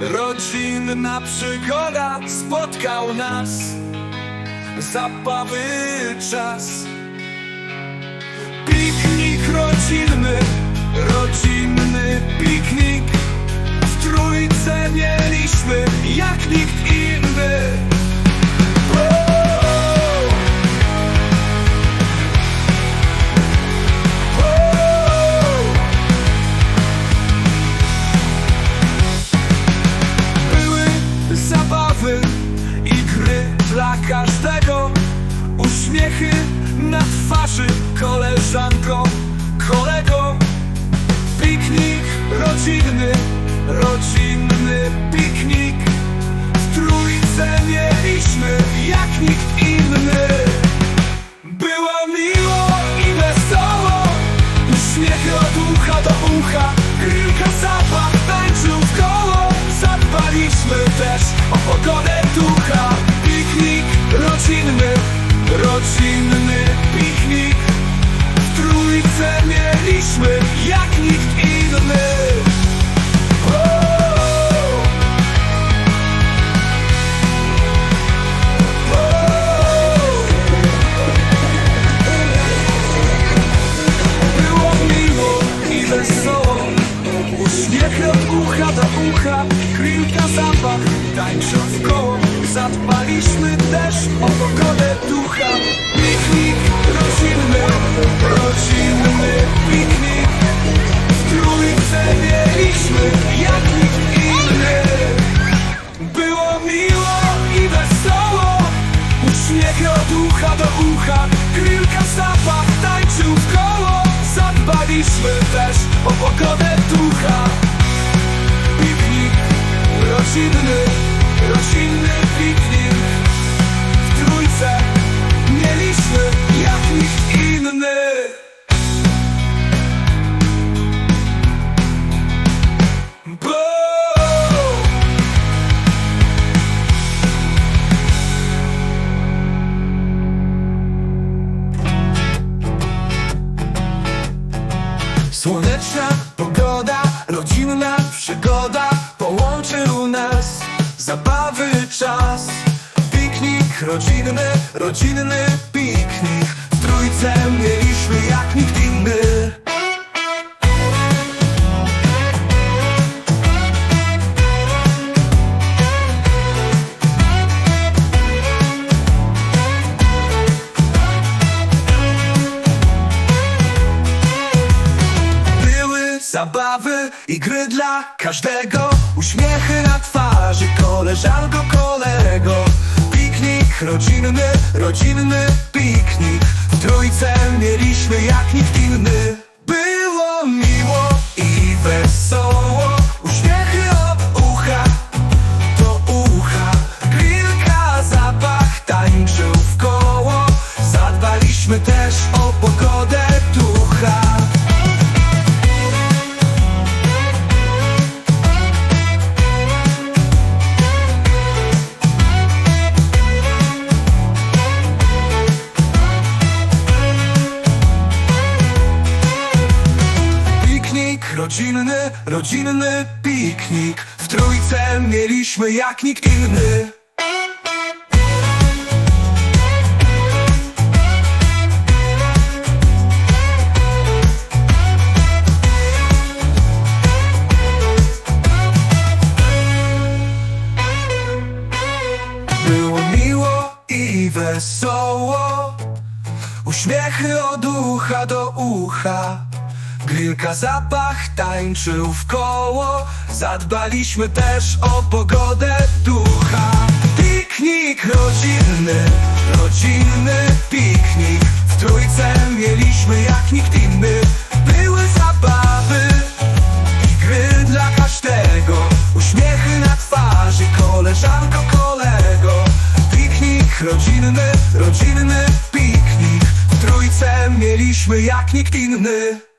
Rodzinna przygoda spotkał nas. Zabawy czas. Twarzy koleżanko, do ucha Grillka zapach. Tańczył w koło Zadbaliśmy też o pogodę ducha. Piknik rodzinny, rodzinny piknik. W trójce mieliśmy jak nikt inny. Było miło i wesoło. Uśmiechy od ucha do ucha. Grillka zapach tańczył w koło. Zadbaliśmy też o pogodę rodzinny, rodzinny piknik W jak Bo! Słoneczna pogoda, rodzinna przygoda rodzinny, rodzinny piknik. W trójce mieliśmy jak nikt inny. Były zabawy i gry dla każdego. Uśmiechy na twarzy, koleżanko, kolego Piknik rodzinny, rodzinny piknik. W trójce mieliśmy jak nikt inny. Było rodzinny, piknik. W trójce mieliśmy jak nikt inny. Było miło i wesoło. Uśmiechy od ucha do ucha Grillka zapach tańczył w koło. Zadbaliśmy też o pogodę ducha. Piknik rodzinny, rodzinny piknik. W trójce mieliśmy jak nikt inny. Były zabawy i gry dla każdego. Uśmiechy na twarzy, koleżanko, kolego. Piknik rodzinny, rodzinny piknik. W trójce mieliśmy jak nikt inny